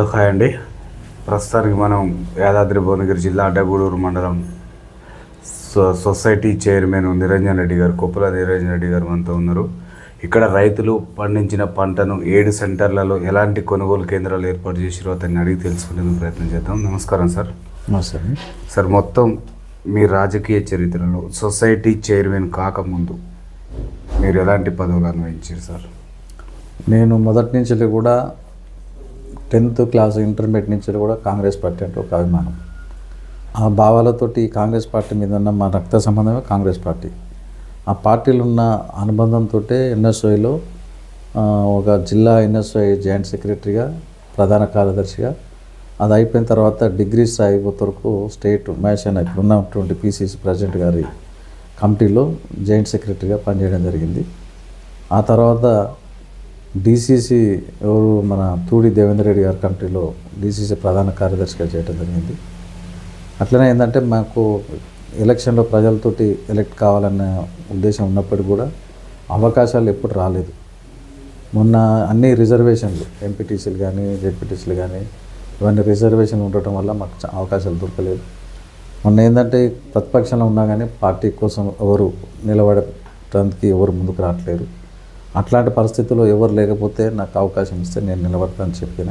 Hello hi అండి ప్రస్తుతానికి మనం యాదాద్రి భువనగిరి జిల్లా అడ్డగూడూరు మండలం సొ- సొసైటీ చైర్మన్ నిరంజన్ రెడ్డి గారు కొప్పుల నిరంజన్ రెడ్డి గారు మనతో ఉన్నారు. ఇక్కడ రైతులు పండించిన పంటను ఏడు సెంటర్లలో ఎలాంటి కొనుగోలు కేంద్రాలు ఏర్పాటు చేసిరో అతన్ని అడిగి తెలుసుకునే ప్రయత్నం చేద్దాం. నమస్కారం సార్. నమస్తే అండి. సార్ మొత్తం మీ రాజకీయ చరిత్రలో సొసైటీ చైర్మన్ కాకముందు మీరు ఎలాంటి పదవులు అన్వయించారు సార్? నేను మొదటి నుంచి కూడా టెన్త్ క్లాస్ ఇంటర్మీడియట్ నుంచి కూడా కాంగ్రెస్ పార్టీ అంటే ఒక అభిమానం. ఆ భావాలతోటి కాంగ్రెస్ పార్టీ మీద ఉన్న మా రక్త సంబంధమే కాంగ్రెస్ పార్టీ. ఆ పార్టీలు ఉన్న అనుబంధంతో ఎన్ఎస్ఐలో ఒక జిల్లా ఎన్ఎస్ఐ జాయింట్ సెక్రటరీగా ప్రధాన కార్యదర్శిగా అది అయిపోయిన తర్వాత డిగ్రీ స్థాయి వరకు స్టేట్ మ్యాషన్ ఇప్పుడు ఉన్నటువంటి పీసీసీ ప్రెసిడెంట్ గారి కమిటీలో జాయింట్ సెక్రటరీగా పనిచేయడం జరిగింది. ఆ తర్వాత డీసీసీ ఎవరు మన తూడి దేవేంద్ర రెడ్డి గారి కంట్రీలో డీసీసీ ప్రధాన కార్యదర్శిగా చేయడం జరిగింది. అట్లనే ఏంటంటే మాకు ఎలక్షన్లో ప్రజలతోటి ఎలక్ట్ కావాలన్న ఉద్దేశం ఉన్నప్పటికీ కూడా అవకాశాలు ఎప్పుడు రాలేదు. మొన్న అన్ని రిజర్వేషన్లు ఎంపీటీసీలు కానీ జెడ్పీటీసీలు కానీ ఇవన్నీ రిజర్వేషన్లు ఉండటం వల్ల మాకు అవకాశాలు దొరకలేదు. మొన్న ఏంటంటే ప్రతిపక్షంలో ఉన్నా కానీ పార్టీ కోసం ఎవరు నిలబడటానికి ఎవరు ముందుకు రావట్లేరు అట్లాంటి పరిస్థితుల్లో ఎవరు లేకపోతే నాకు అవకాశం ఇస్తే నేను నిలబడతానని చెప్పిన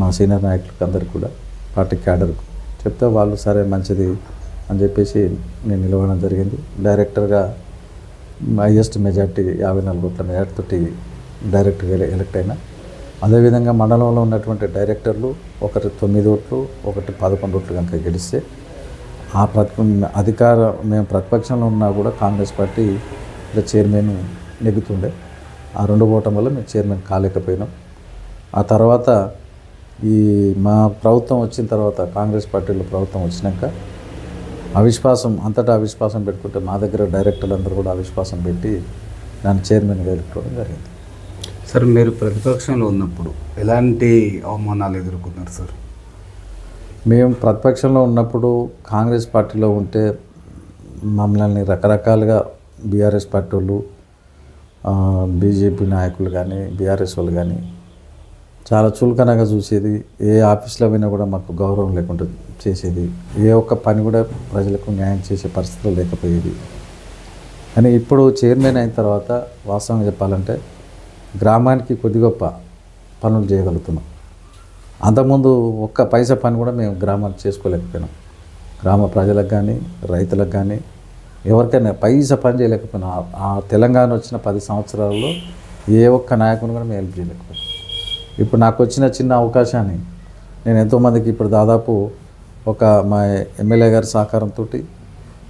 మా సీనియర్ నాయకులకు అందరికీ కూడా పార్టీ క్యాడర్కు. చెప్తే వాళ్ళు సరే మంచిది అని చెప్పేసి నేను నిలవడం జరిగింది. డైరెక్టర్గా హైయెస్ట్ మెజార్టీ యాభై నాలుగు కోట్ల మెజార్టీతోటి డైరెక్టర్గా ఎలక్ట్ అయినా. అదేవిధంగా మండలంలో ఉన్నటువంటి డైరెక్టర్లు ఒకటి తొమ్మిది ఓట్లు ఒకటి పదకొండు ఓట్లు కనుక గెలిస్తే ఆ ప్రతి అధికార మేము ప్రతిపక్షంలో ఉన్నా కూడా కాంగ్రెస్ పార్టీ చైర్మన్ నెగ్గుతుండే. ఆ రెండు ఓటం వల్ల మేము చైర్మన్ కాలేకపోయినాం. ఆ తర్వాత ఈ మా ప్రభుత్వం వచ్చిన తర్వాత కాంగ్రెస్ పార్టీలో ప్రభుత్వం వచ్చినాక అవిశ్వాసం అంతటా అవిశ్వాసం పెట్టుకుంటే మా దగ్గర డైరెక్టర్లు అందరూ కూడా అవిశ్వాసం పెట్టి నన్ను చైర్మన్గా ఎన్నుకోవడం జరిగింది. సార్ మీరు ప్రతిపక్షంలో ఉన్నప్పుడు ఎలాంటి అవమానాలు ఎదుర్కొన్నారు సార్? మేము ప్రతిపక్షంలో ఉన్నప్పుడు కాంగ్రెస్ పార్టీలో ఉంటే మమ్మల్ని రకరకాలుగా బీఆర్ఎస్ పార్టీ వాళ్ళు బీజేపీ నాయకులు కానీ బీఆర్ఎస్ వాళ్ళు కానీ చాలా చులకనగా చూసేది ఏ ఆఫీస్లో పోయినా కూడా మాకు గౌరవం లేకుండా చేసేది. ఏ ఒక్క పని కూడా ప్రజలకు న్యాయం చేసే పరిస్థితులు లేకపోయేది కానీ ఇప్పుడు చైర్మన్ అయిన తర్వాత వాస్తవంగా చెప్పాలంటే గ్రామానికి కొద్ది గొప్ప పనులు చేయగలుగుతున్నాం. అంతకుముందు ఒక్క పైసా పని కూడా మేము గ్రామానికి చేసుకోలేకపోయినాం. గ్రామ ప్రజలకు కానీ రైతులకు కానీ ఎవరికైనా పైసా పని చేయలేకపోయినా ఆ- తెలంగాణ వచ్చిన పది సంవత్సరాల్లో ఏ ఒక్క నాయకుని కూడా మేము హెల్ప్ చేయలేకపోయాం ఇప్పుడు నాకు వచ్చిన చిన్న అవకాశాన్ని నేను ఎంతోమందికి ఇప్పుడు దాదాపు ఒక మా ఎమ్మెల్యే గారి సహకారంతో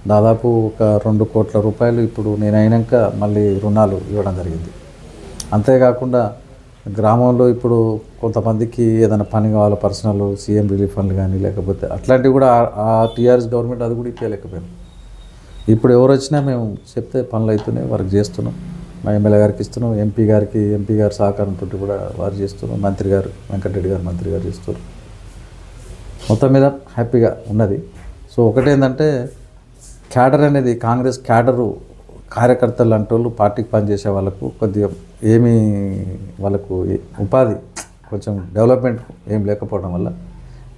దాదాపు ఒక రెండు కోట్ల రూపాయలు ఇప్పుడు నేను అయినాక మళ్ళీ రుణాలు ఇవ్వడం జరిగింది. అంతేకాకుండా గ్రామంలో ఇప్పుడు కొంతమందికి ఏదైనా పని కావాలో పర్సనల్ సీఎం రిలీఫ్ ఫండ్లు కానీ లేకపోతే అట్లాంటివి కూడా ఆ- టీఆర్ఎస్ గవర్నమెంట్ అది కూడా ఇప్పలేకపోయాం ఇప్పుడు ఎవరు వచ్చినా మేము చెప్తే పనులు అవుతున్నాయి వర్క్ చేస్తున్నాం. మా ఎమ్మెల్యే గారికి ఇస్తున్నాం ఎంపీ గారికి ఎంపీ గారి సహకారంతో కూడా వారు చేస్తున్నాం మంత్రి గారు వెంకటరెడ్డి గారు మంత్రి గారు చేస్తున్నారు. మొత్తం మీద హ్యాపీగా ఉన్నది. సో ఒకటేంటంటే క్యాడర్ అనేది కాంగ్రెస్ క్యాడరు కార్యకర్తలు అంటే వాళ్ళు పార్టీకి పనిచేసే వాళ్ళకు కొద్దిగా ఏమీ వాళ్ళకు ఉపాధి కొంచెం డెవలప్మెంట్ ఏం లేకపోవడం వల్ల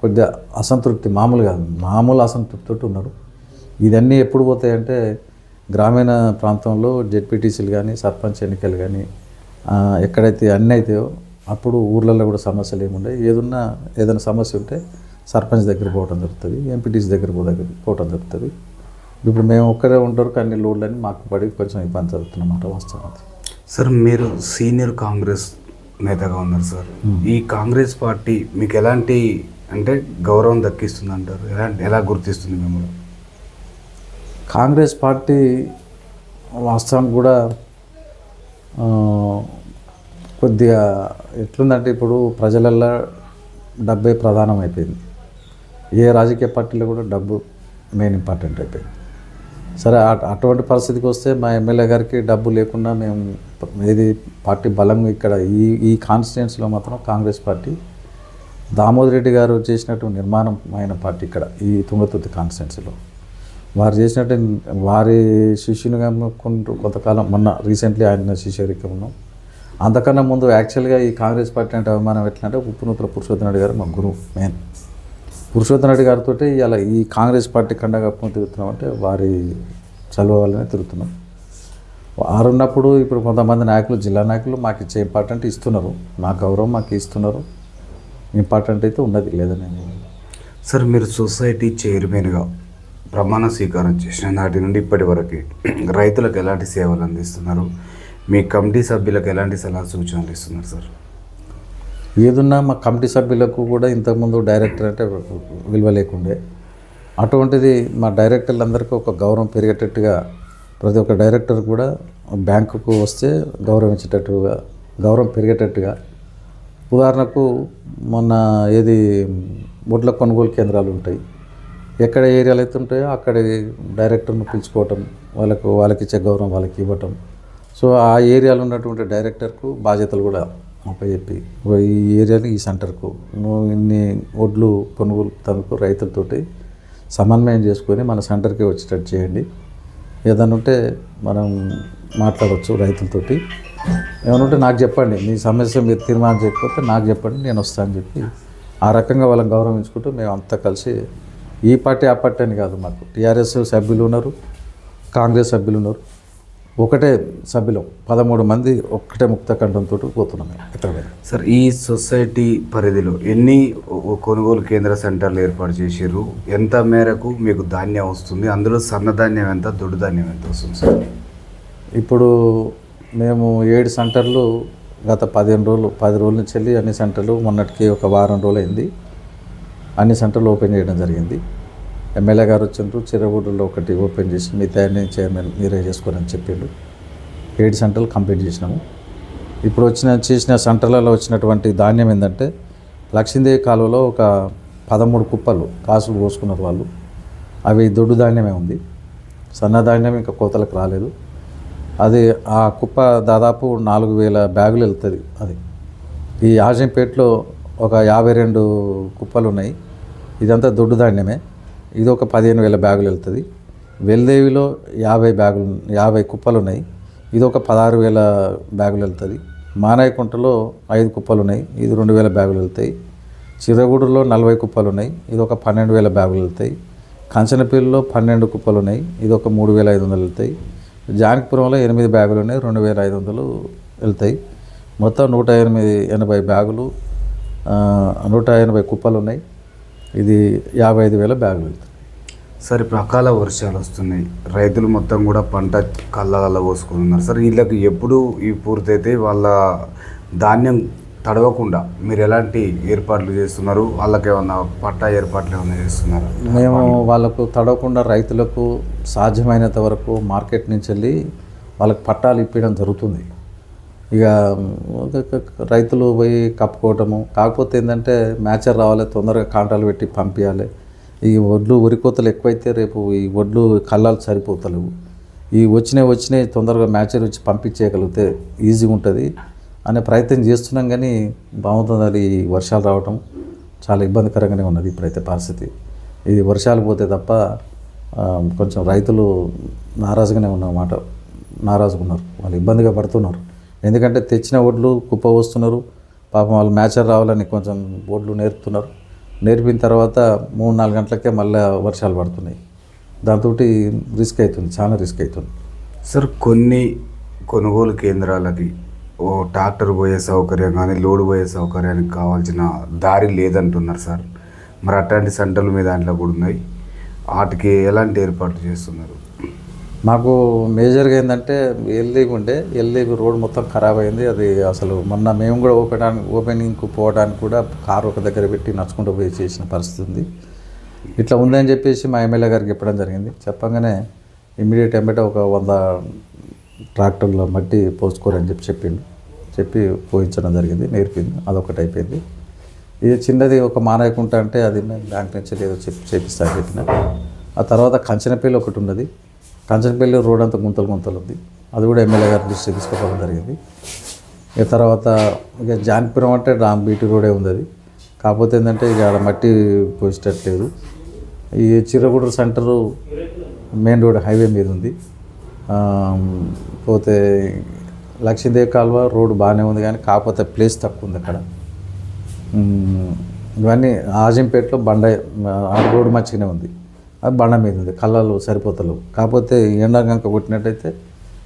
కొద్దిగా అసంతృప్తి మామూలుగా మామూలు అసంతృప్తితో ఉన్నారు. ఇదన్నీ ఎప్పుడు పోతాయంటే గ్రామీణ ప్రాంతంలో జెడ్పీటీసీలు కానీ సర్పంచ్ ఎన్నికలు కానీ ఎక్కడైతే అన్నీ అవుతాయో అప్పుడు ఊర్లలో కూడా సమస్యలు ఏముండే ఏదున్నా ఏదైనా సమస్య ఉంటే సర్పంచ్ దగ్గర పోవడం జరుగుతుంది ఎంపీటీసీ దగ్గర దగ్గర పోవడం జరుగుతుంది. ఇప్పుడు మేము ఒక్కరే ఉంటారు అన్ని లోడ్లని మాకు పడి కొంచెం ఇబ్బంది జరుగుతున్నమాట వాస్తవం అది సార్ మీరు సీనియర్ కాంగ్రెస్ నేతగా ఉన్నారు సార్. ఈ కాంగ్రెస్ పార్టీ మీకు ఎలాంటి అంటే గౌరవం దక్కిస్తుంది అంటారు ఎలాంటి ఎలా గుర్తిస్తుంది మిమ్మల్ని? కాంగ్రెస్ పార్టీ వాస్తవం కూడా కొద్దిగా ఎట్లుందంటే ఇప్పుడు ప్రజలల్లో డబ్బే ప్రధానం అయిపోయింది ఏ రాజకీయ పార్టీలో కూడా డబ్బు మెయిన్ ఇంపార్టెంట్ అయిపోయింది. సరే అటువంటి పరిస్థితికి వస్తే మా ఎమ్మెల్యే గారికి డబ్బు లేకుండా మేము ఏది పార్టీ బలంగా ఇక్కడ ఈ ఈ కాన్స్టిట్యున్సీలో మాత్రం కాంగ్రెస్ పార్టీ దామోదర్ రెడ్డి గారు చేసినటువంటి నిర్మాణం అయిన పార్టీ ఇక్కడ ఈ తుంగతుర్తి కాన్స్టిట్యున్సీలో. వారు చేసినట్టు వారి శిష్యునిగా కొంటూ కొంతకాలం మొన్న రీసెంట్లీ ఆయన శిష్యరికం ఉన్నాం. అంతకన్నా ముందు యాక్చువల్గా ఈ కాంగ్రెస్ పార్టీ అంటే అభిమానం ఎట్లా అంటే ఉప్పునూతుల పురుషోత్తమ రెడ్డి గారు మా గురువు మెయిన్. పురుషోత్తమ రెడ్డి గారితో ఇలా ఈ కాంగ్రెస్ పార్టీ కండ కప్పుకొని తిరుగుతున్నాం అంటే వారి చదువు వల్లనే తిరుగుతున్నాం. వారు ఉన్నప్పుడు ఇప్పుడు కొంతమంది నాయకులు జిల్లా నాయకులు మాకు ఇచ్చే ఇంపార్టెంట్ ఇస్తున్నారు. మా గౌరవం మాకు ఇస్తున్నారు. ఇంపార్టెంట్ అయితే ఉన్నది లేదని సార్ మీరు సొసైటీ చైర్మన్గా ప్రమాణ స్వీకారం చేసిన నాటి నుండి ఇప్పటి వరకు రైతులకు ఎలాంటి సేవలు అందిస్తున్నారు? మీ కమిటీ సభ్యులకు ఎలాంటి సలహా సూచనలు ఇస్తున్నారు సార్? ఏదున్నా మా కమిటీ సభ్యులకు కూడా ఇంతకుముందు డైరెక్టర్ అంటే విలువ లేకుండే. అటువంటిది మా డైరెక్టర్లందరికీ ఒక గౌరవం పెరిగేటట్టుగా ప్రతి ఒక్క డైరెక్టర్ కూడా బ్యాంకుకు వస్తే గౌరవించేటట్టుగా గౌరవం పెరిగేటట్టుగా. ఉదాహరణకు మొన్న ఏది బొడ్ల కొనుగోలు కేంద్రాలు ఉంటాయి. ఎక్కడ ఏరియాలు అయితే ఉంటాయో అక్కడ డైరెక్టర్ను పిలుచుకోవటం వాళ్ళకు వాళ్ళకి ఇచ్చే గౌరవం వాళ్ళకి ఇవ్వటం. సో ఆ ఏరియాలో ఉన్నటువంటి డైరెక్టర్కు బాధ్యతలు కూడా చెప్పి ఈ ఏరియాని ఈ సెంటర్కు నువ్వు ఇన్ని ఒడ్లు కొనుగోలు తనకు రైతులతోటి సమన్వయం చేసుకొని మన సెంటర్కి వచ్చేటట్టు చేయండి. ఏదైనా ఉంటే మనం మాట్లాడవచ్చు రైతులతోటి. ఏమైనా ఉంటే నాకు చెప్పండి. మీ సమస్య మీరు తీర్మానం చేయకపోతే నాకు చెప్పండి నేను వస్తాను చెప్పి ఆ రకంగా వాళ్ళని గౌరవించుకుంటూ మేము అంతా కలిసి ఈ పార్టీ ఆ పార్టీ అని కాదు మాకు. టీఆర్ఎస్ సభ్యులు ఉన్నారు కాంగ్రెస్ సభ్యులు ఉన్నారు. ఒకటే సభ్యులు. పదమూడు మంది ఒక్కటే ముక్త కంఠంతో పోతున్నాం మేము. ఎక్కడ. సార్ ఈ సొసైటీ పరిధిలో ఎన్ని కొనుగోలు కేంద్ర సెంటర్లు ఏర్పాటు చేసారు ఎంత మేరకు మీకు ధాన్యం వస్తుంది? అందులో సన్న ధాన్యం ఎంత దొడ్డు ధాన్యం ఎంత వస్తుంది సార్? ఇప్పుడు మేము ఏడు సెంటర్లు గత పదిహేను రోజులు పది రోజుల నుంచి వెళ్ళి అన్ని సెంటర్లు మొన్నటికి ఒక వారం రోజులు అయింది అన్ని సెంటర్లు ఓపెన్ చేయడం జరిగింది. ఎమ్మెల్యే గారు వచ్చిండ్రు చిరగూడలో ఒకటి ఓపెన్ చేసి మిగతా అన్ని చైర్మన్ మీరే చేసుకోరని చెప్పిండు ఏడు సెంటర్లు కంప్లీట్ చేసినాము. ఇప్పుడు వచ్చిన చేసిన సెంటర్లలో వచ్చినటువంటి ధాన్యం ఏంటంటే లక్ష్మీదేవి కాలువలో ఒక పదమూడు కుప్పలు కాసులు పోసుకున్నారు వాళ్ళు. అవి దొడ్డు ధాన్యమే ఉంది. సన్న ధాన్యం ఇంకా కోతలకు రాలేదు. అది ఆ కుప్ప దాదాపు నాలుగు వేల బ్యాగులు వెళ్తుంది అది. ఈ ఆజంపేటలో ఒక యాభై రెండు కుప్పలు ఉన్నాయి ఇదంతా దొడ్డు ధాన్యమే. ఇది ఒక పదిహేను వేల బ్యాగులు వెళ్తుంది. వెల్దేవిలో యాభై బ్యాగులు యాభై కుప్పలు ఉన్నాయి ఇది ఒక పదహారు వేల బ్యాగులు వెళ్తుంది. మానాయకుంటలో ఐదు కుప్పలు ఉన్నాయి ఇది రెండు వేల బ్యాగులు వెళ్తాయి. చిరగూడులో నలభై కుప్పలు ఉన్నాయి ఇది ఒక పన్నెండు వేల బ్యాగులు వెళ్తాయి. కంచనపల్లిలో పన్నెండు కుప్పలు ఉన్నాయి ఇది ఒక మూడు వేల ఐదు వందలు వెళ్తాయి. జానకిపురంలో ఎనిమిది బ్యాగులు ఉన్నాయి. రెండు వేల ఐదు వందలు వెళ్తాయి. మొత్తం నూట ఎనిమిది ఎనభై బ్యాగులు నూట ఎనభై కుప్పలు ఉన్నాయి ఇది యాభై ఐదు వేల బ్యాగులు వెళ్తాయి సార్ ఇప్పుడు అకాల వర్షాలు వస్తున్నాయి. రైతులు మొత్తం కూడా పంట కళ్ళ పోసుకుని ఉన్నారు. సార్ వీళ్ళకి ఎప్పుడు ఇవి పూర్తయితే వాళ్ళ ధాన్యం తడవకుండా మీరు ఎలాంటి ఏర్పాట్లు చేస్తున్నారు? వాళ్ళకి ఏమన్నా పట్టా ఏర్పాట్లు ఏమైనా చేస్తున్నారా? మేము వాళ్ళకు తడవకుండా రైతులకు సాధ్యమైనంత వరకు మార్కెట్ నుంచి వెళ్ళి వాళ్ళకి పట్టాలు ఇప్పించడం జరుగుతుంది. ఇక రైతులు పోయి కప్పుకోవటము. కాకపోతే ఏంటంటే మ్యాచర్ రావాలి తొందరగా కాంటాలు పెట్టి పంపించాలి ఈ వడ్లు ఉరికోతలు ఎక్కువైతే రేపు ఈ వడ్లు కళ్ళాలు సరిపోతలేవు. ఈ వచ్చినాయి వచ్చినాయి తొందరగా మ్యాచర్ వచ్చి పంపించేయగలిగితే ఈజీగా ఉంటుంది. అనే ప్రయత్నం చేస్తున్నాం కానీ బాగుంటుంది అది వర్షాలు రావటం చాలా ఇబ్బందికరంగానే ఉన్నది ఇప్పుడైతే పరిస్థితి. ఇది వర్షాలు పోతే తప్ప కొంచెం రైతులు నారాజుగానే ఉన్నమాట. నారాజుగా ఉన్నారు. వాళ్ళు ఇబ్బందిగా పడుతున్నారు. ఎందుకంటే తెచ్చిన ఓట్లు కుప్ప వస్తున్నారు పాపం వాళ్ళు మ్యాచర్ రావాలని కొంచెం ఓట్లు నేర్పుతున్నారు. నేర్పిన తర్వాత మూడు నాలుగు గంటలకే మళ్ళీ వర్షాలు పడుతున్నాయి. దాంతో రిస్క్ అవుతుంది చాలా రిస్క్ అవుతుంది. సార్ కొన్ని కొనుగోలు కేంద్రాలకి ఓ ట్రాక్టర్ పోయే సౌకర్యం కానీ లోడ్ పోయే సౌకర్యానికి కావాల్సిన దారి లేదంటున్నారు సార్. మరి అట్లాంటి సెంటర్లు మీ దాంట్లో కూడా ఉన్నాయి. వాటికి ఎలాంటి ఏర్పాట్లు చేస్తున్నారు? మాకు మేజర్గా ఏంటంటే ఎల్లీవి ఉండే ఎల్లీవి రోడ్ మొత్తం ఖరాబ్ అయింది. అది అసలు మొన్న మేము కూడా ఓపెన్ ఓపెనింగ్కి పోవడానికి కూడా కారు ఒక దగ్గర పెట్టి నడుచుకుంటూ పోయి చేసిన పరిస్థితి ఉంది. ఇట్లా ఉందని చెప్పేసి మా ఎమ్మెల్యే గారికి చెప్పడం జరిగింది. చెప్పగానే ఇమ్మీడియట్ ఎంబటే ఒక వంద ట్రాక్టర్లో మట్టి పోసుకోరని చెప్పి చెప్పిండు. చెప్పి పోయించడం జరిగింది. నేర్పింది. అదొకటి అయిపోయింది. ఇది చిన్నది ఒక మానయకుంట అంటే అది మేము బ్యాంక్ నుంచి ఏదో చెప్పి చేపిస్తా అని చెప్పిన. ఆ తర్వాత కంచనపల్లి ఒకటి ఉన్నది. కంచనపల్లి రోడ్ అంతా గుంతలు గుంతలు ఉంది. అది కూడా ఎమ్మెల్యే గారి దృష్టికి తీసుకోవడం జరిగింది. ఇక తర్వాత ఇక జాన్పురం అంటే రామ్ బీటీ రోడే ఉంది అది కాకపోతే ఏంటంటే ఇక ఆడ మట్టి పోసేటట్లేదు. ఈ Chiragudur centre main road highway మీద ఉంది. పోతే లక్ష్మీదేవి కాలువ రోడ్డు బాగానే ఉంది కానీ కాకపోతే ప్లేస్ తక్కువ ఉంది అక్కడ. ఇవన్నీ ఆజంపేటలో బండ ఆ రోడ్డు మంచిగానే ఉంది. అది బండ మీద ఉంది. కళ్ళలు సరిపోతలేవు. కాకపోతే ఎండా కనుక కొట్టినట్టయితే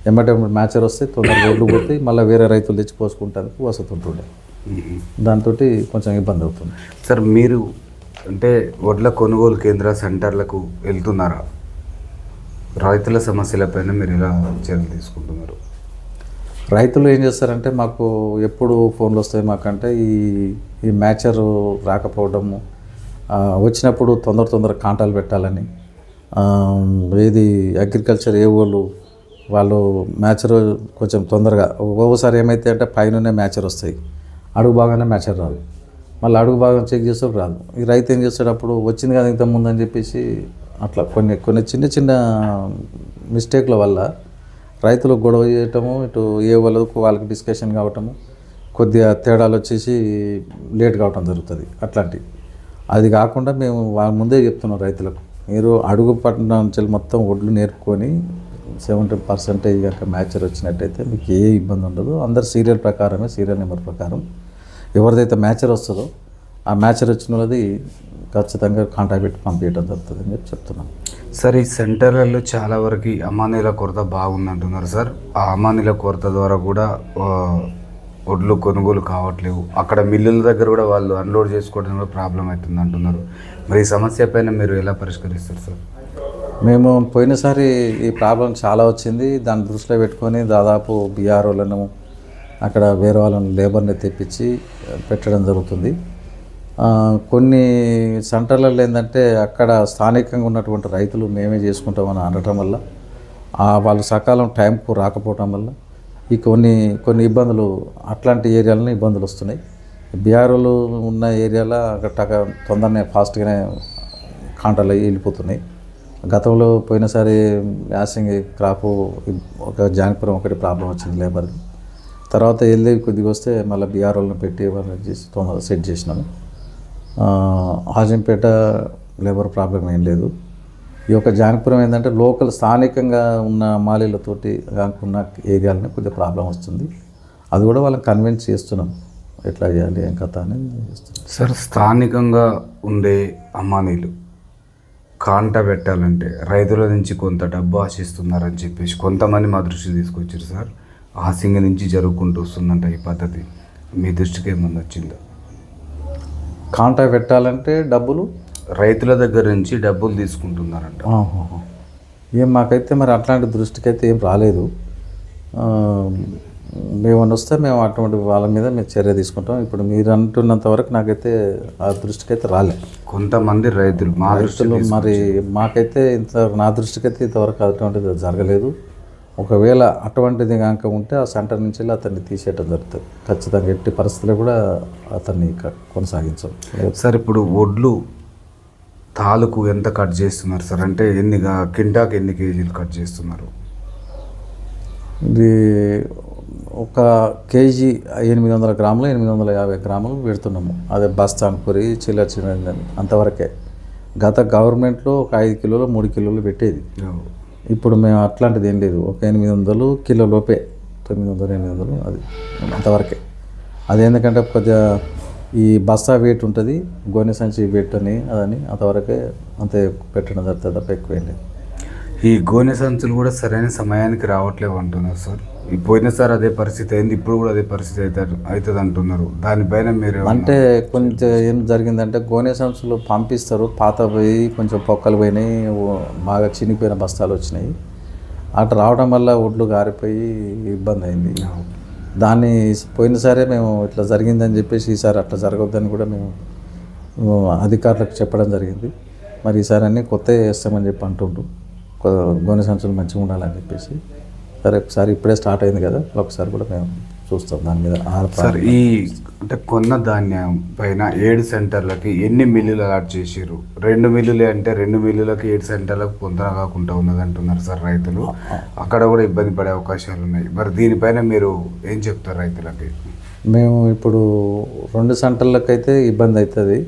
ఎమ్మటే మ్యాచర్ వస్తే తొందరగా రోడ్లు పోతే మళ్ళీ వేరే రైతులు తెచ్చి పోసుకుంటానికి వసతి ఉంటుండే దాంతో కొంచెం ఇబ్బంది అవుతుంది. సార్ మీరు అంటే వడ్ల కొనుగోలు కేంద్ర సెంటర్లకు వెళ్తున్నారా? రైతుల సమస్యలపైన మీరు ఎలా చర్యలు తీసుకుంటున్నారు? రైతులు ఏం చేస్తారంటే మాకు ఎప్పుడు ఫోన్లు వస్తాయి మాకంటే ఈ ఈ మ్యాచర్ రాకపోవడము వచ్చినప్పుడు తొందర తొందర కాంటాలు పెట్టాలని ఏది అగ్రికల్చర్ ఏ వాళ్ళు వాళ్ళు మ్యాచర్ కొంచెం తొందరగా ఒక్కొక్కసారి ఏమైతే అంటే పైననే మ్యాచర్ వస్తాయి అడుగు బాగానే మ్యాచర్ రాదు. మళ్ళీ అడుగు భాగం చెక్ చేస్తే రాదు. ఈ రైతు ఏం చేసేటప్పుడు వచ్చింది కదా ఇంత ముందు అని చెప్పేసి అట్లా కొన్ని కొన్ని చిన్న చిన్న మిస్టేక్ల వల్ల రైతులు గొడవ చేయటము ఇటు ఏ వాళ్ళకు వాళ్ళకి డిస్కషన్ కావటము కొద్దిగా తేడాలు వచ్చేసి లేట్ కావటం జరుగుతుంది అట్లాంటివి. అది కాకుండా మేము వాళ్ళ ముందే చెప్తున్నాం రైతులకు మీరు అడుగు పట్టణం నుంచి మొత్తం ఒడ్లు నేర్పుకొని సెవెంటీ పర్సెంటేజ్ కనుక మ్యాచర్ వచ్చినట్టయితే మీకు ఏ ఇబ్బంది ఉండదు. అందరు సీరియల్ ప్రకారమే సీరియల్ నెంబర్ ప్రకారం. ఎవరిదైతే మ్యాచర్ వస్తుందో ఆ మ్యాచర్ వచ్చిన వాళ్ళది ఖచ్చితంగా కాంటాక్ట్ పెట్టి పంపించడం జరుగుతుంది అని చెప్పి చెప్తున్నాను సార్ ఈ సెంటర్లలో చాలా వరకు అమానీల కొరత బాగుంది అంటున్నారు సార్. ఆ అమానీల కొరత ద్వారా కూడా ఒడ్లు వడ్లు కొనుగోలు కావట్లేవు. అక్కడ మిల్లుల దగ్గర కూడా వాళ్ళు అన్లోడ్ చేసుకోవడం కూడా ప్రాబ్లం అవుతుంది అంటున్నారు. మరి ఈ సమస్య పైన మీరు ఎలా పరిష్కరిస్తారు సార్? మేము పోయినసారి ఈ ప్రాబ్లం చాలా వచ్చింది. దాన్ని దృష్టిలో పెట్టుకొని దాదాపు బీఆర్ఓలను అక్కడ వేరే వాళ్ళని లేబర్ని తెప్పించి పెట్టడం జరుగుతుంది. కొన్ని సెంటర్లలో ఏంటంటే అక్కడ స్థానికంగా ఉన్నటువంటి రైతులు మేమే చేసుకుంటామని అనడం వల్ల వాళ్ళు సకాలం టైంకు రాకపోవటం వల్ల ఈ కొన్ని కొన్ని ఇబ్బందులు అట్లాంటి ఏరియాలని ఇబ్బందులు వస్తున్నాయి. బీఆర్ఓలు ఉన్న ఏరియాలో అక్కడ టక- తొందరనే ఫాస్ట్గానే కాంటాలు అయ్యి వెళ్ళిపోతున్నాయి. గతంలో పోయినసారి యాసింగ్ క్రాపు ఒక జానపురం ఒకటి ప్రాబ్లం వచ్చింది లేబర్కి తర్వాత వెళ్ళి కొద్దిగా వస్తే మళ్ళీ బీఆర్ఓలను పెట్టి వాళ్ళని చేసి తొందరగా సెట్ చేసినాను హాజంపేట లేబర్ ప్రాబ్లం ఏం లేదు. ఈ యొక్క జానపురం ఏంటంటే లోకల్ స్థానికంగా ఉన్న మాలీలతోటి ఉన్న ఏరియాలని కొద్దిగా ప్రాబ్లం వస్తుంది. అది కూడా వాళ్ళని కన్విన్స్ చేస్తున్నాం. ఎట్లా చేయాలి ఏం కథ అనేది చేస్తున్నాం. సార్ స్థానికంగా ఉండే అమానీలు కాంట పెట్టాలంటే రైతుల నుంచి కొంత డబ్బు ఆశిస్తున్నారని చెప్పేసి కొంతమంది మా దృష్టి తీసుకొచ్చారు సార్. ఆసింగ నుంచి జరుగుకుంటూ వస్తుందంట ఈ పద్ధతి. మీ దృష్టికి ఏమన్నా వచ్చిందా? కాంటాక్ట్ పెట్టాలంటే డబ్బులు రైతుల దగ్గర నుంచి డబ్బులు తీసుకుంటున్నారంట. ఏం మాకైతే మరి అట్లాంటి దృష్టికి అయితే ఏం రాలేదు. మేము వస్తే మేము అటువంటి వాళ్ళ మీద మేము చర్య తీసుకుంటాం. ఇప్పుడు మీరు అంటున్నంత వరకు నాకైతే ఆ దృష్టికి అయితే రాలే. కొంతమంది రైతులు మా దృష్టిలో మరి మాకైతే ఇంత నా దృష్టికి అయితే ఇంతవరకు అటువంటిది జరగలేదు. ఒకవేళ అటువంటిది కనుక ఉంటే ఆ సెంటర్ నుంచి వెళ్ళి అతన్ని తీసేయటం జరుగుతుంది. ఖచ్చితంగా ఎట్టి పరిస్థితుల్లో కూడా అతన్ని కొనసాగించం. సార్ ఇప్పుడు వడ్లు తాలుకు ఎంత కట్ చేస్తున్నారు సార్? అంటే ఎన్ని కింటాకి ఎన్ని కేజీలు కట్ చేస్తున్నారు? ఇది ఒక కేజీ ఎనిమిది వందల గ్రాములు ఎనిమిది వందల యాభై గ్రాములు పెడుతున్నాము. అదే బస్తాన్పూరి చిల్లర చిన్న అంతవరకే. గత గవర్నమెంట్లో ఒక ఐదు కిలోలు మూడు కిలోలు పెట్టేది. ఇప్పుడు మేము అట్లాంటిది ఏం లేదు. ఒక ఎనిమిది వందలు కిలో లోపే. తొమ్మిది వందలు ఎనిమిది వందలు అది అంతవరకే. అది ఎందుకంటే కొద్దిగా ఈ బస్తా వెయిట్ ఉంటుంది గోనె సంచి వెయిట్ అని అదని అంతవరకే అంతే పెట్టడం జరుగుతుంది తప్ప ఎక్కువ లేదు. ఈ గోనె సంచులు కూడా సరైన సమయానికి రావట్లేవు అంటున్నారు సార్. ఈ పోయినసారి అదే పరిస్థితి అయింది ఇప్పుడు కూడా అదే పరిస్థితి అయితే అవుతుంది అంటున్నారు. దానిపైన మీరు అంటే కొంచెం ఏం జరిగిందంటే గోనె సంచులు పంపిస్తారు పాత పోయి కొంచెం పొక్కలు పోయినాయి బాగా చినిగిపోయిన బస్తాలు వచ్చినాయి. అటు రావడం వల్ల ఒడ్లు గారిపోయి ఇబ్బంది అయింది. దాన్ని పోయినసారే మేము ఇట్లా జరిగిందని చెప్పేసి ఈసారి అట్లా జరగొద్దని కూడా మేము అధికారులకు చెప్పడం జరిగింది. మరి ఈసారి అన్నీ కొత్త వేస్తామని చెప్పి అంటుండ్రు. కొ- గోనె సంచులు మంచిగా ఉండాలని చెప్పేసి. సరే ఒకసారి ఇప్పుడే స్టార్ట్ అయింది కదా ఒకసారి కూడా మేము చూస్తాం. దాని మీద సార్ ఈ అంటే కొన్న ధాన్యం పైన ఏడు సెంటర్లకి ఎన్ని మిల్లులు అలాట్ చేసారు రెండు మిల్లులే అంటే రెండు మిల్లులకి ఏడు సెంటర్లకు పొందన కాకుండా ఉన్నది అంటున్నారు సార్ రైతులు. అక్కడ కూడా ఇబ్బంది పడే అవకాశాలు ఉన్నాయి. మరి దీనిపైన మీరు ఏం చెప్తారు రైతులకి? మేము ఇప్పుడు రెండు సెంటర్లకైతే ఇబ్బంది అవుతుంది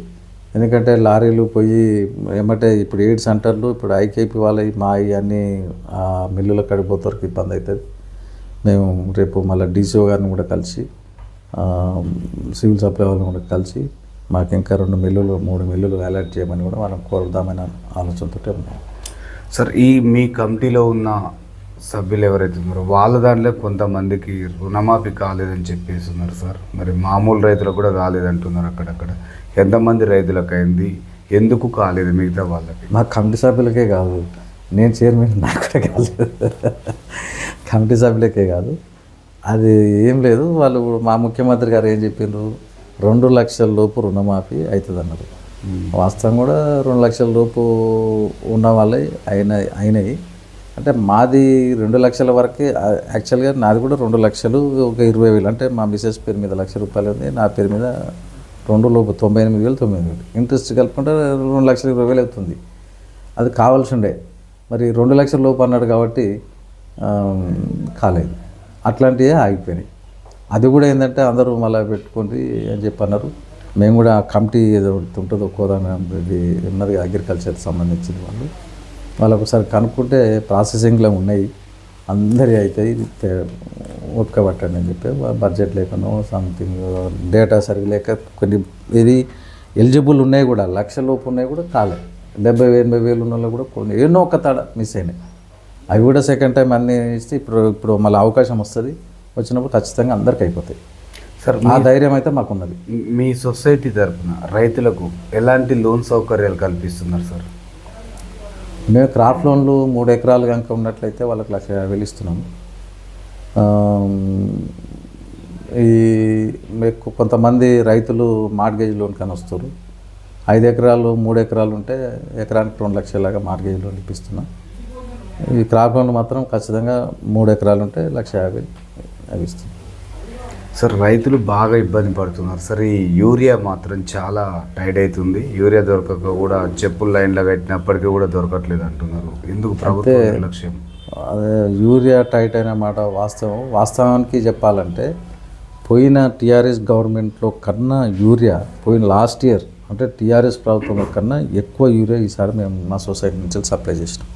ఎందుకంటే లారీలు పోయి ఏమంటే ఇప్పుడు ఏడు సెంటర్లు ఇప్పుడు ఐకేపీ వాళ్ళ మా అన్ని మిల్లుల కడిపోతారికి ఇబ్బంది అవుతుంది మేము రేపు మళ్ళీ డీసీఓ గారిని కూడా కలిసి సివిల్ సప్లై వాళ్ళని కూడా కలిసి మాకు ఇంకా రెండు మిల్లులు మూడు మిల్లులు అలర్ట్ చేయమని కూడా మనం కోరుదామని ఆలోచనతో ఉన్నాం. సార్ ఈ మీ కమిటీలో ఉన్న సభ్యులు ఎవరైతే ఉన్నారో వాళ్ళ దాంట్లో కొంతమందికి రుణమాఫీ కాలేదని చెప్పేసి ఉన్నారు సార్. మరి మామూలు రైతులకు కూడా కాలేదంటున్నారు అక్కడక్కడ. ఎంతమంది రైతులకు అయింది? ఎందుకు కాలేదు మిగతా వాళ్ళకి? మా కమిటీ సభ్యులకే కాదు నేను చైర్మన్ నాకు కూడా కాదు కమిటీ సభ్యులకే కాదు. అది ఏం లేదు. వాళ్ళు మా ముఖ్యమంత్రి గారు ఏం చెప్పిండ్రు? రెండు లక్షల లోపు రుణమాఫీ అవుతుంది అన్నారు వాస్తవం కూడా రెండు లక్షల లోపు ఉన్న వాళ్ళే అయిన అయినాయి. అంటే మాది రెండు లక్షల వరకే యాక్చువల్గా నాది కూడా రెండు లక్షలు ఒక ఇరవై వేలు. అంటే మా మిసెస్ పేరు మీద లక్ష రూపాయలు ఉంది. నా పేరు మీద రెండు లోపు తొంభై ఎనిమిది వేలు తొంభై ఎనిమిది వేలు. ఇంట్రెస్ట్ కలుపుకుంటే రెండు లక్షల ఇరవై వేలు అవుతుంది. అది కావాల్సి ఉండే మరి రెండు లక్షల లోపు అన్నాడు కాబట్టి కాలేదు. అట్లాంటివే ఆగిపోయినాయి. అది కూడా ఏంటంటే అందరూ మళ్ళీ పెట్టుకోండి అని చెప్పి అన్నారు. మేము కూడా ఆ కమిటీ ఏదో ఒకటి ఉంటుంది కోదాన ఉన్నది అగ్రికల్చర్ సంబంధించిన వాళ్ళు. వాళ్ళు ఒకసారి కనుక్కుంటే ప్రాసెసింగ్లో ఉన్నాయి. అందరి అవుతాయి ఓపిక పట్టండి అని చెప్పి బడ్జెట్ లేకుండా సంథింగ్ డేటా సరిగ్గా లేక కొన్ని ఇది ఎలిజిబుల్ ఉన్నాయి కూడా లక్ష లోపు ఉన్నాయి కూడా కాలే. డెబ్బై ఎనభై వేలు ఉన్న కూడా కొన్ని ఎన్నో ఒక తడ మిస్ అయినాయి. అవి కూడా సెకండ్ టైం అన్నీ ఇస్తే ఇప్పుడు ఇప్పుడు మళ్ళీ అవకాశం వస్తుంది. వచ్చినప్పుడు ఖచ్చితంగా అందరికి అయిపోతాయి. సార్ ఆ ధైర్యం అయితే మాకున్నది. మీ సొసైటీ తరఫున రైతులకు ఎలాంటి లోన్ సౌకర్యాలు కల్పిస్తున్నారు సార్ మేము క్రాప్ లోన్లు మూడు ఎకరాలు కనుక ఉన్నట్లయితే వాళ్ళకి లక్ష యాభై ఈ మీకు కొంతమంది రైతులు మార్గేజ్ లోన్ కానీ వస్తారు ఐదు ఎకరాలు మూడు ఎకరాలు ఉంటే ఎకరానికి రెండు లక్షలాగా మార్గేజ్ లోన్ ఇప్పిస్తున్నాం. ఈ క్రాప్ లోన్ మాత్రం ఖచ్చితంగా మూడు ఎకరాలు ఉంటే లక్ష యాభై అవి సార్ రైతులు బాగా ఇబ్బంది పడుతున్నారు. సార్ ఈ యూరియా మాత్రం చాలా టైట్ అవుతుంది యూరియా దొరకక కూడా చెప్పులు లైన్లో కట్టినప్పటికీ కూడా దొరకట్లేదు అంటున్నారు. ఎందుకు ప్రభుత్వ నిర్లక్ష్యం? అదే యూరియా టైట్ అయిన మాట వాస్తవం. వాస్తవానికి చెప్పాలంటే పోయిన టీఆర్ఎస్ గవర్నమెంట్లో కన్నా యూరియా పోయిన లాస్ట్ ఇయర్ అంటే టీఆర్ఎస్ ప్రభుత్వం కన్నా ఎక్కువ యూరియా ఈసారి మేము మా సొసైటీ నుంచి సప్లై చేసినాం.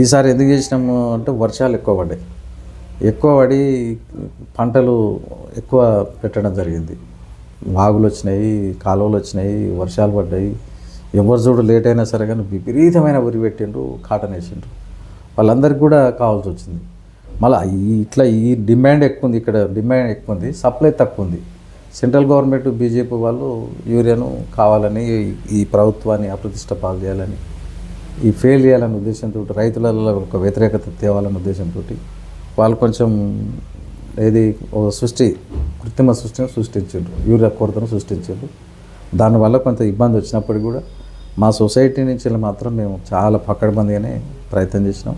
ఈసారి ఎందుకు చేసినాము అంటే వర్షాలు ఎక్కువ పడ్డాయి. ఎక్కువ పడి పంటలు ఎక్కువ పెట్టడం జరిగింది. వాగులు వచ్చినాయి కాలువలు వచ్చినాయి వర్షాలు పడ్డాయి. ఎవరు చూడు లేట్ అయినా సరే కానీ విపరీతమైన ఉరి పెట్టిండ్రు కాటన్ వేసిండ్రు. వాళ్ళందరికీ కూడా కావాల్సి వచ్చింది. మళ్ళీ ఇట్లా ఈ డిమాండ్ ఎక్కువ ఉంది ఇక్కడ డిమాండ్ ఎక్కువ ఉంది సప్లై తక్కువ ఉంది. సెంట్రల్ గవర్నమెంట్ బీజేపీ వాళ్ళు యూరియాను కావాలని ఈ ప్రభుత్వాన్ని అప్రతిష్ట పాలు చేయాలని ఈ ఫెయిల్ చేయాలనే ఉద్దేశంతో రైతులలో ఒక వ్యతిరేకత తేవాలనే ఉద్దేశంతో వాళ్ళు కొంచెం ఏది ఒక సృష్టి కృత్రిమ సృష్టిని సృష్టించారు యూరియా కొరతను సృష్టించారు దానివల్ల కొంత ఇబ్బంది వచ్చినప్పటికీ కూడా మా సొసైటీ నుంచి మాత్రం మేము చాలా పక్కడబందిగానే ప్రయత్నం చేసినాం.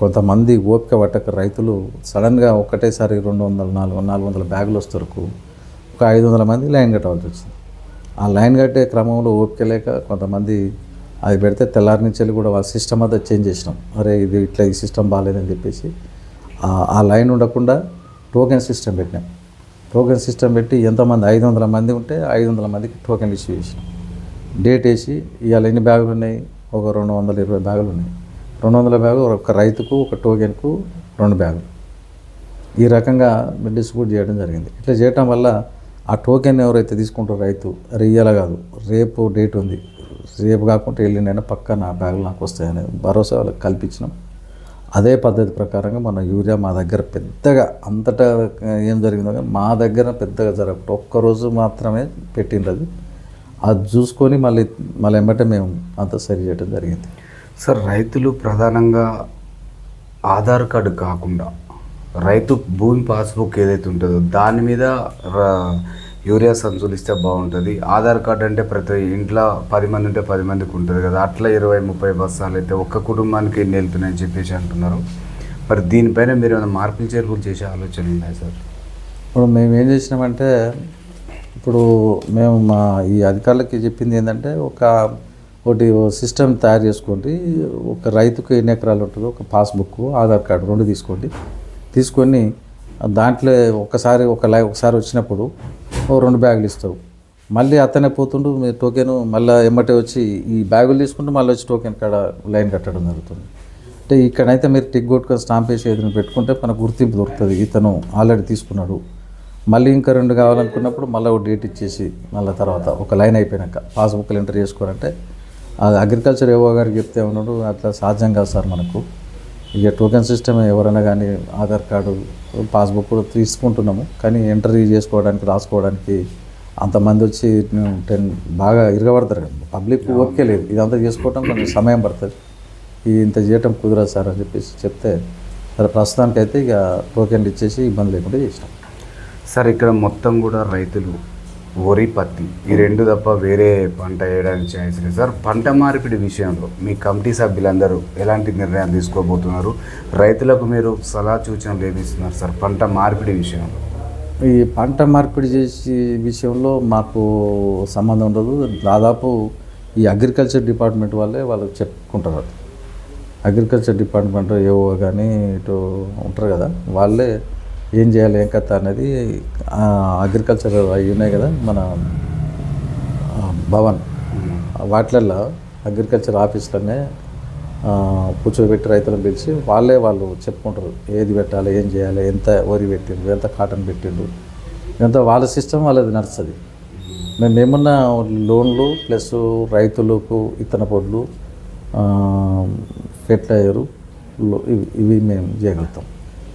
కొంతమంది ఓపిక పట్టక రైతులు సడన్గా ఒకటేసారి రెండు వందల నాలుగు నాలుగు వందల బ్యాగులు వస్తరకు ఒక ఐదు వందల మంది లైన్ కట్టవలసి వచ్చింది. ఆ లైన్ కట్టే క్రమంలో ఓపిక లేక కొంతమంది అది పెడితే తెల్లారి నుంచి వెళ్ళి కూడా వాళ్ళ సిస్టమ్ అంతా చేంజ్ చేసినాం. అరే ఇది ఇట్లా ఈ సిస్టమ్ బాగాలేదని చెప్పేసి ఆ- లైన్ ఉండకుండా టోకెన్ సిస్టమ్ పెట్టినాం. టోకెన్ సిస్టమ్ పెట్టి ఎంతమంది? ఐదు వందల మంది ఉంటే ఐదు వందల మందికి టోకెన్ ఇష్యూ చేసినాం. డేట్ వేసి ఇవాళ ఎన్ని బ్యాగులు ఉన్నాయి? ఒక రెండు వందల ఇరవై బ్యాగులు ఉన్నాయి. రెండు వందల బ్యాగులు ఒక రైతుకు ఒక టోకెన్కు రెండు బ్యాగులు. ఈ రకంగా డిస్ట్రిబ్యూట్ చేయడం జరిగింది. ఇట్లా చేయటం వల్ల ఆ టోకెన్ ఎవరైతే తీసుకుంటారో రైతు అరే ఇయ్యాల కాదు రేపు డేట్ ఉంది. రేపు కాకుండా ఎల్లుండైనా పక్క నా బ్యాగులు నాకు వస్తాయనే భరోసా వాళ్ళకి కల్పించినాం. అదే పద్ధతి ప్రకారంగా మన యూరియా మా దగ్గర పెద్దగా అంతటా ఏం జరిగిందో కానీ మా దగ్గర పెద్దగా జరగకుండా ఒక్కరోజు మాత్రమే పెట్టింది అది. అది చూసుకొని మళ్ళీ మళ్ళీ ఎమ్మటే మేము అంత సరి చేయడం జరిగింది. సార్ రైతులు ప్రధానంగా ఆధార్ కార్డు కాకుండా రైతు భూమి పాస్బుక్ ఏదైతే ఉంటుందో దాని మీద యూరియా సంచులు ఇస్తే బాగుంటుంది. ఆధార్ కార్డు అంటే ప్రతి ఇంట్లో పది మంది ఉంటే పది మందికి ఉంటుంది కదా. అట్లా ఇరవై ముప్పై బస్తాలు అయితే ఒక్క కుటుంబానికి ఎన్ని వెళ్తున్నాయని చెప్పేసి అంటున్నారు. మరి దీనిపైన మీరు ఏమైనా మార్పులు చేర్పులు చేసే ఆలోచన ఉన్నాయి సార్? ఇప్పుడు మేము ఏం చేసినామంటే ఇప్పుడు మేము మా ఈ అధికారులకి చెప్పింది ఏంటంటే ఒక ఒకటి సిస్టమ్ తయారు చేసుకోండి. ఒక రైతుకు ఎన్ని ఎకరాలు ఉంటుందో ఒక పాస్బుక్ ఆధార్ కార్డు రెండు తీసుకోండి. తీసుకొని దాంట్లో ఒకసారి ఒక లై ఒకసారి వచ్చినప్పుడు ఓ రెండు బ్యాగులు ఇస్తావు. మళ్ళీ అతనే పోతుండు మీ టోకెన్ మళ్ళీ ఎమ్మటే వచ్చి ఈ బ్యాగులు తీసుకుంటూ మళ్ళీ వచ్చి టోకెన్ కాడ లైన్ కట్టడం జరుగుతుంది. అంటే ఇక్కడైతే మీరు టిక్ కొట్టుకొని స్టాంప్ వేసి ఏదైనా పెట్టుకుంటే మనకు గుర్తింపు దొరుకుతుంది. ఇతను ఆల్రెడీ తీసుకున్నాడు. మళ్ళీ ఇంకా రెండు కావాలనుకున్నప్పుడు మళ్ళీ ఒక డేట్ ఇచ్చేసి మళ్ళీ తర్వాత ఒక లైన్ అయిపోయినాక పాస్బుక్లు ఎంటర్ చేసుకోవాలంటే అది అగ్రికల్చర్ ఏవో గారికి చెప్తే ఉన్నాడు అట్లా సాధ్యం కాదు సార్ మనకు. ఇక టోకెన్ సిస్టమ్ ఎవరైనా కానీ ఆధార్ కార్డు పాస్బుక్ కూడా తీసుకుంటున్నాము. కానీ ఎంట్రీ చేసుకోవడానికి రాసుకోవడానికి అంతమంది వచ్చి టెన్ బాగా ఇరగబడతారు. పబ్లిక్ ఓకే లేదు. ఇదంతా చేసుకోవడం కొంచెం సమయం పడుతుంది. ఈ ఇంత చేయటం కుదరదు సార్ అని చెప్పేసి చెప్తే సరే ప్రస్తుతానికైతే ఇక టోకెన్లు ఇచ్చేసి ఇబ్బంది లేకుండా చేసినాం సార్ ఇక్కడ మొత్తం కూడా రైతులు వరి పత్తి. ఈ రెండు తప్ప వేరే పంట వేయడానికి ఛాన్స్ లేదు. సార్ పంట మార్పిడి విషయంలో మీ కమిటీ సభ్యులందరూ ఎలాంటి నిర్ణయాలు తీసుకోబోతున్నారు? రైతులకు మీరు సలహా సూచనలు ఏమిస్తున్నారు సార్ పంట మార్పిడి విషయంలో? ఈ పంట మార్పిడి చేసే విషయంలో మాకు సంబంధం ఉండదు. దాదాపు ఈ అగ్రికల్చర్ డిపార్ట్మెంట్ వాళ్ళే వాళ్ళు చెప్పుకుంటారు అగ్రికల్చర్ డిపార్ట్మెంట్ ఏవో కానీ ఇటు ఉంటారు కదా వాళ్ళే ఏం చేయాలి ఏం కథ అనేది అగ్రికల్చర్ అవి ఉన్నాయి కదా మన భవన్. వాటిలల్లో అగ్రికల్చర్ ఆఫీస్లోనే కూర్చోబెట్టి రైతులను పిలిచి వాళ్ళే వాళ్ళు చెప్పుకుంటారు. ఏది పెట్టాలి ఏం చేయాలి ఎంత వరి పెట్టిండు ఎంత కాటన్ పెట్టిండు ఇదంతా వాళ్ళ సిస్టమ్ వాళ్ళది నడుస్తుంది. మేము ఏమన్నా లోన్లు ప్లస్ రైతులకు ఇతన పొడ్లు ఫెర్టిలైజరు ఇవి ఇవి మేము చేయగలుగుతాం.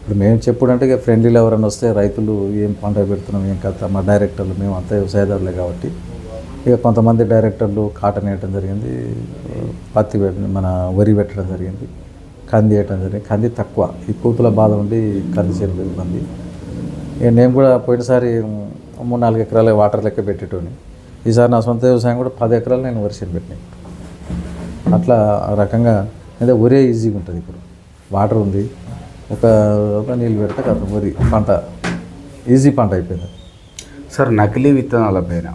ఇప్పుడు మేము చెప్పుడంటే ఇక ఫ్రెండ్లీలో ఎవరైనా వస్తే రైతులు ఏం పంట పెడుతున్నాం ఏం కథ మా డైరెక్టర్లు మేము అంతా వ్యవసాయదారులే కాబట్టి ఇక కొంతమంది డైరెక్టర్లు కాటన్ వేయటం జరిగింది పత్తి పెట్టడం మన వరి పెట్టడం జరిగింది కంది వేయటం జరిగింది కంది తక్కువ. ఈ కూతుల బాధ ఉండి కంది చేనులు మంది ఇక నేను కూడా పోయినసారి మూడు నాలుగు ఎకరాల వాటర్ లెక్క పెట్టేటోని ఈసారి నా సొంత వ్యవసాయం కూడా పది ఎకరాలు నేను వరి చేను పెట్టినాయి అట్లా ఆ రకంగా అంటే ఒరే ఈజీగా ఉంటుంది ఇప్పుడు. వాటర్ ఉంది ఒక నీళ్ళు పెడితే కదా వరి పంట. ఈజీ పంట అయిపోయింది. సార్ నకిలీ విత్తనాల పైన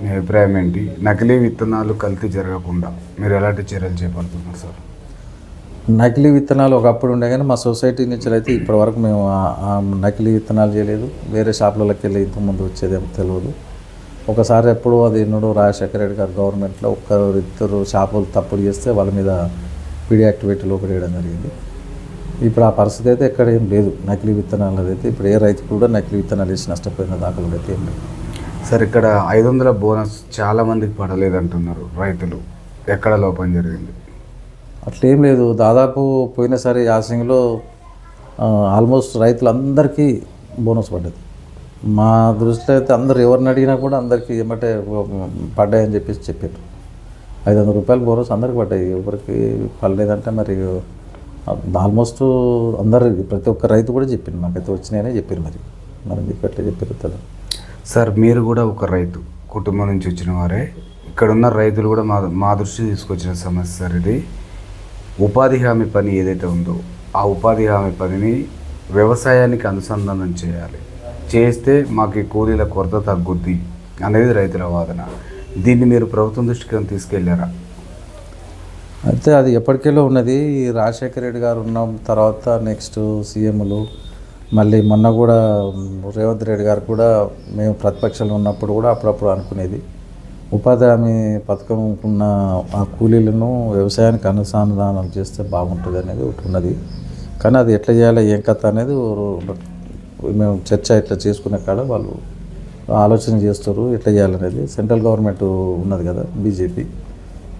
మీ అభిప్రాయం ఏంటి? నకిలీ విత్తనాలు కల్తీ జరగకుండా మీరు ఎలాంటి చర్యలు చేపడుతున్నారు సార్? నకిలీ విత్తనాలు ఒకప్పుడు ఉండే కానీ మా సొసైటీ నుంచి అయితే ఇప్పటి వరకు మేము నకిలీ విత్తనాలు చేయలేదు. వేరే షాపులకి వెళ్ళి ఇంతకుముందు వచ్చేదేమో తెలియదు ఒకసారి ఎప్పుడు అది ఎన్నడూ రాజశేఖర రెడ్డి గారు గవర్నమెంట్లో ఒక్కరు ఇద్దరు షాపులు తప్పులు చేస్తే వాళ్ళ మీద పీడీ యాక్టివిటీ లోపల వేయడం జరిగింది. ఇప్పుడు ఆ పరిస్థితి అయితే ఎక్కడ ఏం లేదు. నకిలీ విత్తనాలు అయితే ఇప్పుడు ఏ రైతు కూడా నకిలీ విత్తనాలు వేసి నష్టపోయిన దాఖలు అయితే ఏం లేదు సార్ ఇక్కడ ఐదు వందల బోనస్ చాలా మందికి పడలేదంటున్నారు రైతులు. ఎక్కడ లోపం జరిగింది? అట్లేం లేదు. దాదాపు పోయినసారి యాసింగ్లో ఆల్మోస్ట్ రైతులందరికీ బోనస్ పడ్డది. మా దృష్టిలో అయితే అందరు ఎవరిని అడిగినా కూడా అందరికీ ఏమంటే పడ్డాయని చెప్పేసి చెప్పారు. ఐదు వందల రూపాయల బోనస్ అందరికి పడ్డాయి. ఎవరికి పడలేదంటే మరి ఆల్మోస్ట్ అందరు ప్రతి ఒక్క రైతు కూడా చెప్పింది మాకైతే వచ్చినాయనే చెప్పారు మరి. మనం చెప్పట్లే చెప్పారు తెలియదు సార్ మీరు కూడా ఒక రైతు కుటుంబం నుంచి వచ్చిన వారే. ఇక్కడ ఉన్న రైతులు కూడా మా మా దృష్టి తీసుకొచ్చిన సమస్య సార్ ఇది. ఉపాధి హామీ పని ఏదైతే ఉందో ఆ ఉపాధి హామీ పనిని వ్యవసాయానికి అనుసంధానం చేయాలి. చేస్తే మాకు ఈ కూలీల కొరత తగ్గుద్ది అనేది రైతుల వాదన. దీన్ని మీరు ప్రభుత్వం దృష్టికి తీసుకెళ్ళారా తీసుకెళ్ళారా? అయితే అది ఎప్పటికెళ్ళో ఉన్నది. రాజశేఖర రెడ్డి గారు ఉన్న తర్వాత నెక్స్ట్ సీఎంలు మళ్ళీ మొన్న కూడా రేవంత్ రెడ్డి గారు కూడా మేము ప్రతిపక్షంలో ఉన్నప్పుడు కూడా అప్పుడప్పుడు అనుకునేది. ఉపాధి హామీ పథకం ఉన్న ఆ కూలీలను వ్యవసాయానికి అనుసంధానం చేస్తే బాగుంటుంది అనేది ఒకటి ఉన్నది. కానీ అది ఎట్లా చేయాలి ఏం కథ అనేది మేము చర్చ ఇట్లా చేసుకునే కాడ వాళ్ళు ఆలోచన చేస్తారు ఎట్లా చేయాలనేది. సెంట్రల్ గవర్నమెంట్ ఉన్నది కదా బీజేపీ.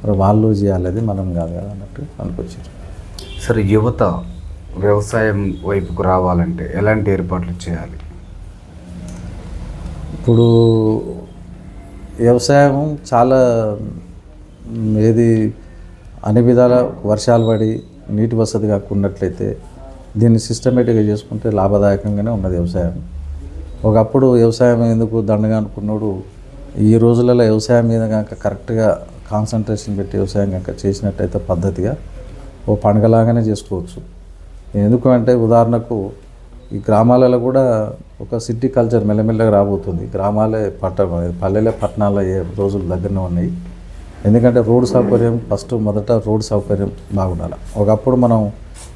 మరి వాళ్ళు చేయాలనేది మనం కాదు కదా అన్నట్టు అనుకొచ్చారు. సరే యువత వ్యవసాయం వైపుకు రావాలంటే ఎలాంటి ఏర్పాట్లు చేయాలి? ఇప్పుడు వ్యవసాయం చాలా ఏది అన్ని విధాల వర్షాలు పడి నీటి వసతి కాకున్నట్లయితే దీన్ని సిస్టమేటిక్గా చేసుకుంటే లాభదాయకంగానే ఉన్నది వ్యవసాయం. ఒకప్పుడు వ్యవసాయం ఎందుకు దండగా అనుకున్నాడు ఈ రోజులలో వ్యవసాయం మీద కనుక కరెక్ట్గా కాన్సన్ట్రేషన్ పెట్టి వ్యవసాయం కనుక చేసినట్టయితే పద్ధతిగా ఓ పండగలాగానే చేసుకోవచ్చు. ఎందుకు అంటే ఉదాహరణకు ఈ గ్రామాలలో కూడా ఒక సిటీ కల్చర్ మెల్లమెల్లగా రాబోతుంది. గ్రామాలే పట్ట పల్లెలే పట్టణాలు అయ్యే రోజులు దగ్గరనే ఉన్నాయి. ఎందుకంటే రోడ్ సౌకర్యం ఫస్ట్ మొదట రోడ్ సౌకర్యం బాగుండాలి. ఒకప్పుడు మనం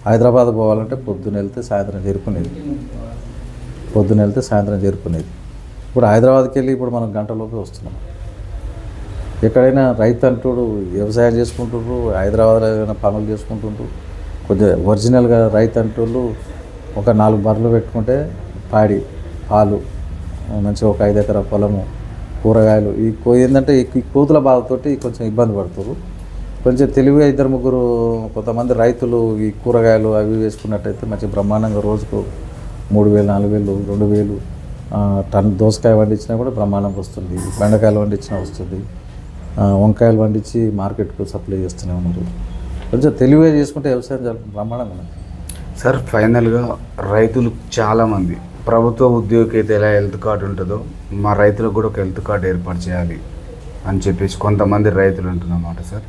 హైదరాబాద్ పోవాలంటే పొద్దున వెళ్తే సాయంత్రం చేరుకునేది. పొద్దున వెళ్తే సాయంత్రం చేరుకునేది. ఇప్పుడు హైదరాబాద్కి వెళ్ళి ఇప్పుడు మనం గంటలోపే వస్తున్నాం. ఎక్కడైనా రైతు అంటుడు వ్యవసాయం చేసుకుంటుండ్రు హైదరాబాద్లో ఏదైనా పనులు చేసుకుంటుండ్రు కొద్దిగా ఒరిజినల్గా రైతు అంటుళ్ళు ఒక నాలుగు బర్రెలు పెట్టుకుంటే పాడి పాలు మంచిగా ఒక ఐదు ఎకరా పొలము కూరగాయలు ఈ కో- ఏంటంటే ఈ కోతుల బాధతోటి కొంచెం ఇబ్బంది పడుతున్నారు కొంచెం తెలివిగా ఇద్దరు ముగ్గురు కొంతమంది రైతులు ఈ కూరగాయలు అవి వేసుకున్నట్టయితే మంచి బ్రహ్మాండంగా రోజుకు మూడు వేలు నాలుగు వేలు రెండు వేలు టన్ దోసకాయ పండించినా కూడా బ్రహ్మాండంగా వస్తుంది బెండకాయలు పండించినా వస్తుంది. వంకాయలు పండించి మార్కెట్కు సప్లై చేస్తూనే ఉన్నారు. కొంచెం తెలివిగా చేసుకుంటే వ్యవసాయం చాలా బ్రహ్మాండంగా ఉన్నది సార్ ఫైనల్గా రైతులు చాలామంది ప్రభుత్వ ఉద్యోగికి అయితే ఎలా హెల్త్ కార్డు ఉంటుందో మా రైతులకు కూడా ఒక హెల్త్ కార్డు ఏర్పాటు చేయాలి అని చెప్పేసి కొంతమంది రైతులు అంటున్నమాట సార్.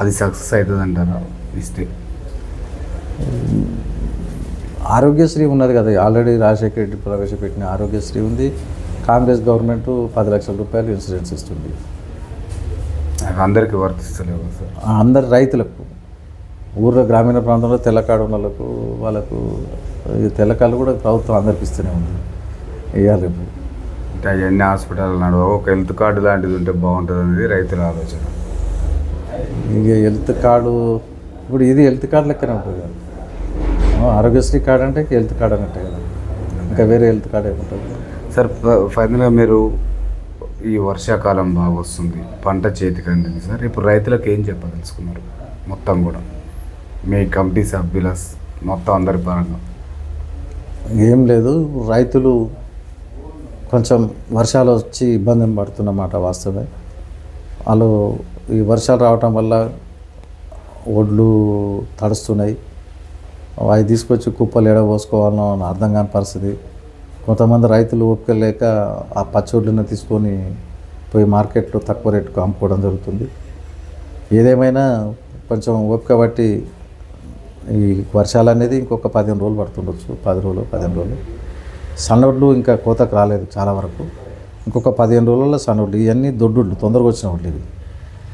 అది సక్సెస్ అవుతుంది అంటారా ఇస్తే. ఆరోగ్యశ్రీ ఉన్నది కదా ఆల్రెడీ రాజశేఖర రెడ్డి ప్రవేశపెట్టిన ఆరోగ్యశ్రీ ఉంది. కాంగ్రెస్ గవర్నమెంట్ పది లక్షల రూపాయలు ఇన్సూరెన్స్ ఇస్తుంది. అందరికీ వర్తిస్తలేవు సార్. అందరి రైతులకు ఊర్లో గ్రామీణ ప్రాంతంలో తెల్లకాడు వాళ్ళకు వాళ్ళకు తెల్లకాళ్ళు కూడా ప్రభుత్వం అందరికి ఇస్తూనే ఉంది ఇప్పుడు అంటే అవన్నీ హాస్పిటల్ నడవ ఒక హెల్త్ కార్డు లాంటిది ఉంటే బాగుంటుంది అనేది రైతుల ఆలోచన. ఇక హెల్త్ కార్డు ఇప్పుడు ఇది హెల్త్ కార్డు లెక్కనే ఉంటుంది కదా. ఆరోగ్యశ్రీ కార్డు అంటే హెల్త్ కార్డు అన్నట్టే కదా. ఇంకా వేరే హెల్త్ కార్డు ఏముంటుంది? సార్ ఫైనల్గా మీరు ఈ వర్షాకాలం బాగా వస్తుంది. పంట చేతికి అందింది సార్. ఇప్పుడు రైతులకు ఏం చెప్పదలుచుకున్నారు? మొత్తం కూడా. మీ కమిటీ సభ్యుల మొత్తం అందరి పరంగా. ఏం లేదు. రైతులు కొంచెం వర్షాలు వచ్చి ఇబ్బంది పడుతున్నమాట వాస్తవమే. వాళ్ళు ఈ వర్షాలు రావటం వల్ల ఒడ్లు తడుస్తున్నాయి. అవి తీసుకొచ్చి కుప్పలు ఎడ అని అర్థం కాని పరిస్థితి. కొంతమంది రైతులు ఓపిక లేక ఆ పచ్చొడ్లను తీసుకొని పోయి మార్కెట్లో తక్కువ రేటుకు అమ్ముకోవడం జరుగుతుంది. ఏదేమైనా కొంచెం ఓపిక బట్టి ఈ వర్షాలు అనేది ఇంకొక పదిహేను రోజులు పడుతుండొచ్చు పది రోజులు పదిహేను రోజులు. సన్నొడ్లు ఇంకా కోతకు రాలేదు చాలా వరకు. ఇంకొక పదిహేను రోజుల్లో సన్నొడ్లు ఇవన్నీ దొడ్డుడ్లు తొందరగా వచ్చిన వడ్లు ఇవి.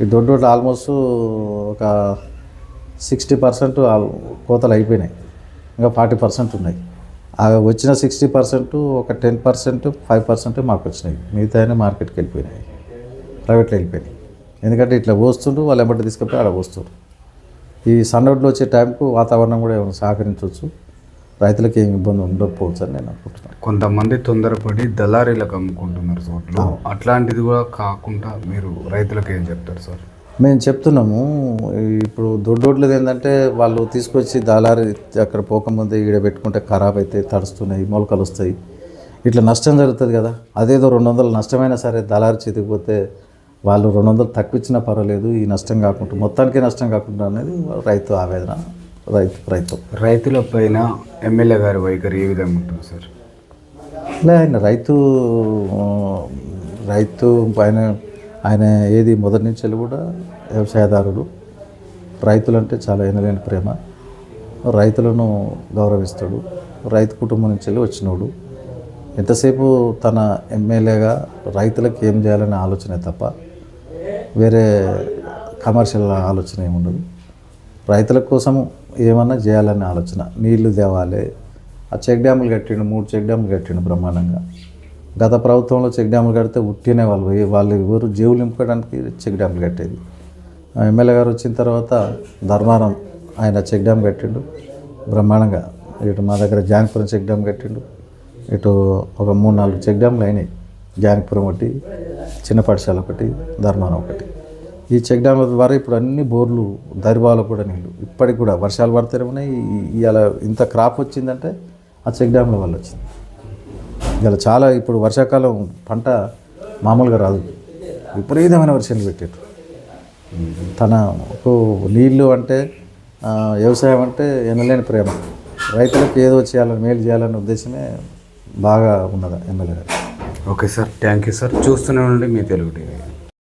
ఈ దొడ్డుడ్లు ఆల్మోస్ట్ ఒక సిక్స్టీ పర్సెంట్ కోతలు అయిపోయినాయి. ఇంకా ఫార్టీ పర్సెంట్ ఉన్నాయి. ఆ వచ్చిన సిక్స్టీ పర్సెంట్ ఒక టెన్ పర్సెంట్ ఫైవ్ పర్సెంట్ మాకు వచ్చినాయి. మిగతా మార్కెట్కి వెళ్ళిపోయినాయి. ప్రైవేట్లో వెళ్ళిపోయినాయి. ఎందుకంటే ఇట్లా పోస్తుండ్రు వాళ్ళు ఎమ్మటి తీసుకుపోయి ఆడ పోస్తుండ్రు. ఈ సన్నోడ్లు వచ్చే టైంకు వాతావరణం కూడా ఏమైనా సహకరించవచ్చు. రైతులకు ఏమి ఇబ్బంది ఉండకపోవచ్చు అని నేను అనుకుంటున్నాను. కొంతమంది తొందరపడి దళారీలకు అమ్ముకుంటున్నారు చోట్లు అట్లాంటిది కూడా కాకుండా మీరు రైతులకు ఏం చెప్తారు సార్? మేము చెప్తున్నాము ఇప్పుడు దొడ్డోడ్లది ఏంటంటే వాళ్ళు తీసుకొచ్చి దళారి అక్కడ పోకముందే ఈడ పెట్టుకుంటే ఖరాబ్ అయితే తడుస్తున్నాయి మొలకలు వస్తాయి. ఇట్లా నష్టం జరుగుతుంది కదా అదేదో రెండు వందలు నష్టమైనా సరే దళారి చేతికి పోతే వాళ్ళు రెండు వందలు తక్కువ ఇచ్చినా పర్వాలేదు ఈ నష్టం కాకుండా మొత్తానికి నష్టం కాకుండా అనేది రైతు ఆవేదన రైతు ప్రయత్నం రైతుల పైన ఎమ్మెల్యే గారి వైఖరి ఏ విధంగా ఉంటుంది సార్? లే ఆయన రైతు రైతు ఆయన ఆయన ఏది మొదటి నుంచి వెళ్ళి కూడా వ్యవసాయదారుడు. రైతులంటే చాలా ఎనలేని ప్రేమ. రైతులను గౌరవిస్తాడు. రైతు కుటుంబం నుంచి వెళ్ళి వచ్చినోడు. ఎంతసేపు తన ఎమ్మెల్యేగా రైతులకు ఏం చేయాలనే ఆలోచనే తప్ప వేరే కమర్షియల్ ఆలోచన ఏముండదు రైతుల కోసం ఏమన్నా చేయాలనే ఆలోచన. నీళ్ళు తేవాలి. ఆ చెక్ డ్యాములు కట్టిండు మూడు చెక్ డ్యాములు కట్టిండు బ్రహ్మాండంగా. గత ప్రభుత్వంలో చెక్ డ్యాములు కడితే ఉట్టినే వాళ్ళు వాళ్ళు ఎవరు జీవులు నింపుకోవడానికి చెక్ డ్యాములు కట్టేది. ఎమ్మెల్యే గారు వచ్చిన తర్వాత ధర్మారం ఆయన చెక్ డ్యామ్ కట్టిండు. బ్రహ్మాండంగా ఇటు మా దగ్గర జానపురం చెక్ డ్యామ్ కట్టిండు. ఇటు ఒక మూడు నాలుగు చెక్ డ్యామ్లు అయినాయి. జానపురం ఒకటి చిన్న పాఠశాల ఒకటి ధర్మారం ఒకటి. ఈ చెక్ డ్యామ్ల ద్వారా ఇప్పుడు అన్ని బోర్లు దరిబాలో కూడా నీళ్ళు ఇప్పటికి కూడా వర్షాలు పడితేనే ఉన్నాయి. ఇవాళ ఇంత క్రాప్ వచ్చిందంటే ఆ చెక్ డ్యామ్ల వల్ల వచ్చింది. ఇలా చాలా ఇప్పుడు వర్షాకాలం పంట మామూలుగా రాదు. విపరీతమైన వర్షాలు పెట్టారు తనకు నీళ్ళు అంటే వ్యవసాయం అంటే ఎనలేని ప్రేమ. రైతులకు ఏదో చేయాలని మేలు చేయాలనే ఉద్దేశమే బాగా ఉన్నదా ఎమ్మెల్యే గారు. Okay sir thank you sir. చూస్తూనే ఉండండి మీ తెలుగు టీవీ.